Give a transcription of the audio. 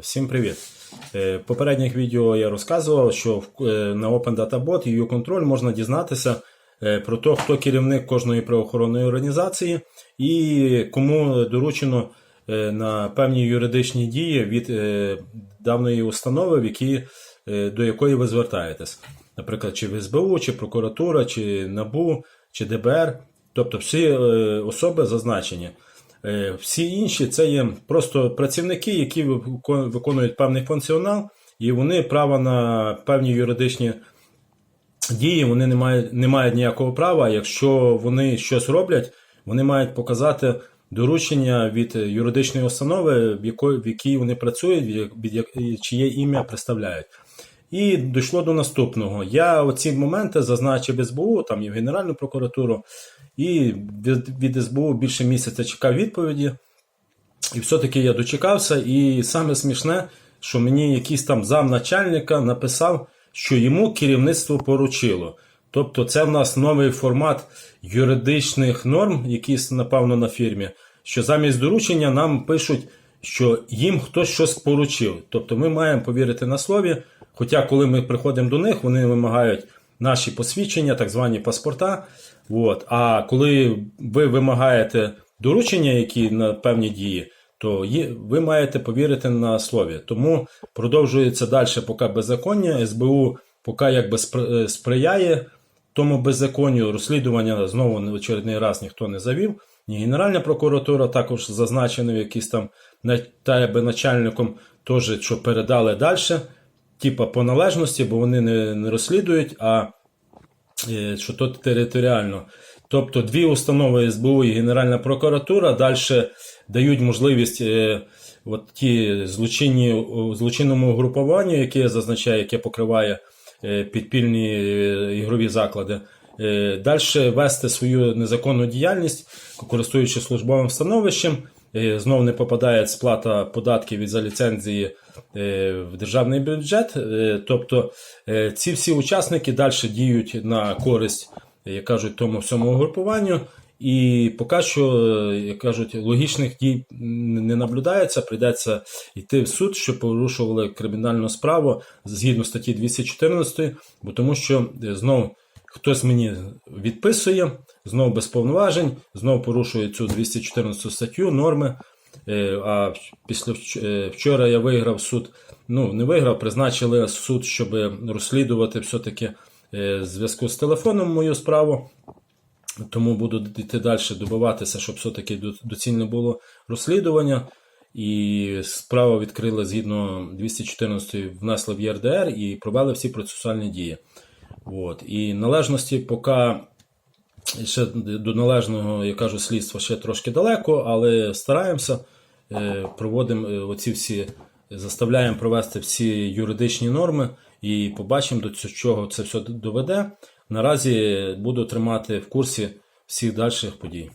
Всім привіт! Е, В попередніх відео я розказував, що е, на Open Data Bot і Control можна дізнатися е, про те, хто керівник кожної правоохоронної організації і кому доручено на певні юридичні дії від даної установи, в які, до якої ви звертаєтесь. Наприклад, чи в СБУ, чи прокуратура, чи НАБУ, чи ДБР. Тобто всі особи зазначені. Е, Всі інші це є просто працівники, які викон- виконують певний функціонал, і вони права на певні юридичні дії вони не мають, не мають ніякого права. Якщо вони щось роблять, вони мають показати доручення від юридичної установи, в якій вони працюють, від чиє ім'я представляють. І дійшло до наступного. Я оці моменти зазначив СБУ, там і в Генеральну прокуратуру, і від, від СБУ більше місяця чекав відповіді. І все-таки я дочекався, і саме смішне, що мені якийсь там замначальника написав, що йому керівництво поручило. Тобто, це в нас новий формат юридичних норм, якийсь, напевно, на фірмі, що замість доручення нам пишуть, що їм хтось щось поручив. Тобто ми маємо повірити на слові. Хоча, коли ми приходимо до них, вони вимагають наші посвідчення, так звані паспорта. От. А коли ви вимагаєте доручення, які на певні дії, то ви маєте повірити на слові. Тому продовжується далі поки беззаконня. СБУ поки якби е, сприяє тому беззаконню. Розслідування знову на очередний раз ніхто не завів. Ні Генеральна прокуратура також зазначена якийсь там на- начальником, теж що передали далі, типа по належності, бо вони не, не розслідують, а е, що то територіально. Тобто дві установи СБУ і Генеральна прокуратура далі дають можливість е, от ті злочинні, злочинному угрупуванню, яке я зазначаю, яке покриває е, підпільні е, ігрові заклади, далі вести свою незаконну діяльність, користуючись службовим становищем. Е, Знов не попадає сплата податків від за ліцензії е, в державний бюджет. Е, Тобто е, ці всі учасники далі діють на користь, е, як кажуть, тому всьому угрупуванню. І поки що, е, як кажуть, логічних дій не наблюдається, прийдеться йти в суд, що порушували кримінальну справу згідно статті 214, бо тому що е, знов хтось мені відписує, знов без повноважень, знов порушує цю 214 статтю, норми. Е, А після е, вчора я виграв суд. Ну, не виграв, призначили суд, щоб розслідувати все-таки е, зв'язку з телефоном мою справу. Тому буду йти далі добиватися, щоб все-таки доцільне було розслідування. І справу відкрили згідно 214 внесли в ЄРДР і провели всі процесуальні дії. От. І належності поки ще до належного, я кажу, слідства ще трошки далеко, але стараємося, е, проводимо е, оці всі, заставляємо провести всі юридичні норми і побачимо, до чого це все доведе. Наразі буду тримати в курсі всіх дальших подій.